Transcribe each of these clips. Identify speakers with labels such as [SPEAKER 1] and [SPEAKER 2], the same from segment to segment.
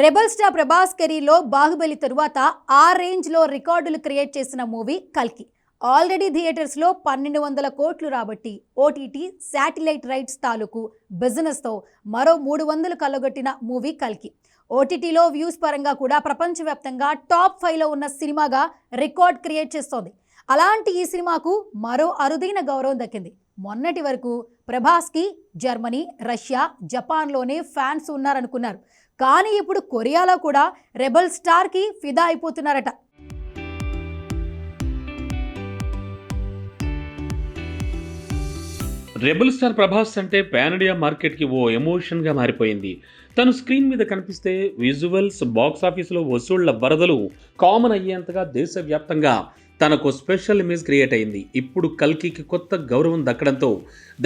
[SPEAKER 1] Rebel star Prabhas కెరీర్లో బాహుబలి తరువాత ఆ రేంజ్లో రికార్డులు క్రియేట్ చేసిన మూవీ కల్కి. ఆల్రెడీ థియేటర్స్లో పన్నెండు వందల కోట్లు రాబట్టి ఓటీటీ శాటిలైట్ రైట్స్ తాలూకు బిజినెస్తో మరో మూడు వందలు కలగొట్టిన మూవీ కల్కి. ఓటీటీలో వ్యూస్ పరంగా కూడా ప్రపంచవ్యాప్తంగా టాప్ ఫైవ్లో ఉన్న సినిమాగా రికార్డ్ క్రియేట్ చేస్తోంది. అలాంటి ఈ సినిమాకు మరో అరుదైన గౌరవం దక్కింది. మొన్నటి వరకు ప్రభాస్కి జర్మనీ రష్యా జపాన్లోనే ఫ్యాన్స్ ఉన్నారనుకున్నారు. కానీ ఇప్పుడు కొరియాలో కూడా రెబల్ స్టార్కి ఫిదా అయిపోతున్నారట.
[SPEAKER 2] రెబల్ స్టార్ ప్రభాస్ అంటే పాన్ ఇండియా మార్కెట్కి ఓ ఎమోషన్గా మారిపోయింది. తను స్క్రీన్ మీద కనిపిస్తే విజువల్స్ బాక్స్ ఆఫీసులో వసూళ్ళ వరదలు కామన్ అయ్యేంతగా దేశవ్యాప్తంగా తనకు స్పెషల్ ఇమేజ్ క్రియేట్ అయింది. ఇప్పుడు కల్కికి కొత్త గౌరవం దక్కడంతో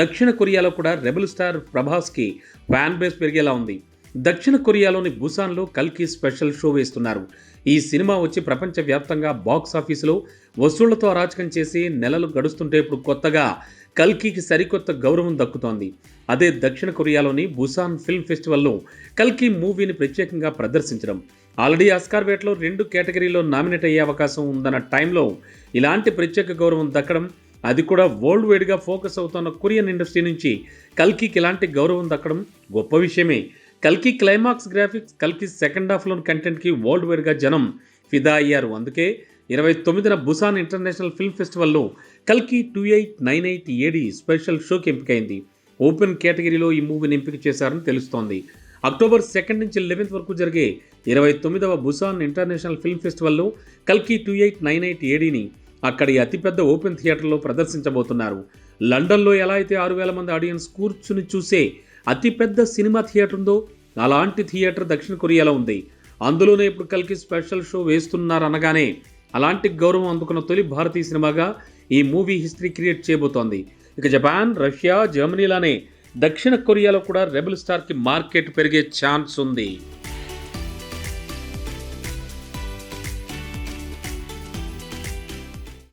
[SPEAKER 2] దక్షిణ కొరియాలో కూడా రెబల్ స్టార్ ప్రభాస్కి ఫ్యాన్ బేస్ పెరిగేలా ఉంది. దక్షిణ కొరియాలోని బుసాన్లో కల్కి స్పెషల్ షో వేస్తున్నారు. ఈ సినిమా వచ్చి ప్రపంచవ్యాప్తంగా బాక్స్ ఆఫీసులో వసూళ్ళతో అరాచకం చేసి నెలలు గడుస్తుంటే ఇప్పుడు కొత్తగా కల్కికి సరికొత్త గౌరవం దక్కుతోంది. అదే దక్షిణ కొరియాలోని బుసాన్ ఫిల్మ్ ఫెస్టివల్లో కల్కి మూవీని ప్రత్యేకంగా ప్రదర్శించడం. ఆల్రెడీ ఆస్కార్ వేట్లో రెండు కేటగిరీలో నామినేట్ అయ్యే అవకాశం ఉందన్న టైంలో ఇలాంటి ప్రత్యేక గౌరవం దక్కడం అది కూడా వరల్డ్ వైడ్గా ఫోకస్ అవుతున్న కొరియన్ ఇండస్ట్రీ నుంచి కల్కికి ఇలాంటి గౌరవం దక్కడం గొప్ప విషయమే. కల్కి క్లైమాక్స్ గ్రాఫిక్స్ కల్కి సెకండ్ హాఫ్లోని కంటెంట్కి వరల్డ్ వైడ్గా జనం ఫిదా అయ్యారు. అందుకే ఇరవై తొమ్మిదిన బుసాన్ ఇంటర్నేషనల్ ఫిల్మ్ ఫెస్టివల్లో కల్కి two eight nine eight AD special షోకి ఎంపికైంది. ఓపెన్ కేటగిరీలో ఈ మూవీని ఎంపిక చేశారని తెలుస్తోంది. అక్టోబర్ సెకండ్ నుంచి లెవెన్త్ వరకు జరిగే ఇరవై తొమ్మిదవ బుసాన్ ఇంటర్నేషనల్ ఫిల్మ్ ఫెస్టివల్లో కల్కి టూ ఎయిట్ నైన్ ఎయిట్ ఏడీని అక్కడి అతిపెద్ద ఓపెన్ థియేటర్లో ప్రదర్శించబోతున్నారు. లండన్లో ఎలా అయితే ఆరు వేల మంది ఆడియన్స్ కూర్చుని చూసే అతిపెద్ద సినిమా థియేటర్ ఉందో అలాంటి థియేటర్ దక్షిణ కొరియాలో ఉంది. అందులోనే ఇప్పుడు కల్కి స్పెషల్ షో వేస్తున్నారు అనగానే అలాంటి గౌరవం అందుకున్న తొలి భారతీయ సినిమాగా ఈ మూవీ హిస్టరీ క్రియేట్ చేయబోతోంది. ఇక జపాన్ రష్యా జర్మనీలానే దక్షిణ కొరియాలో కూడా రెబల్ స్టార్కి మార్కెట్ పెరిగే ఛాన్స్ ఉంది.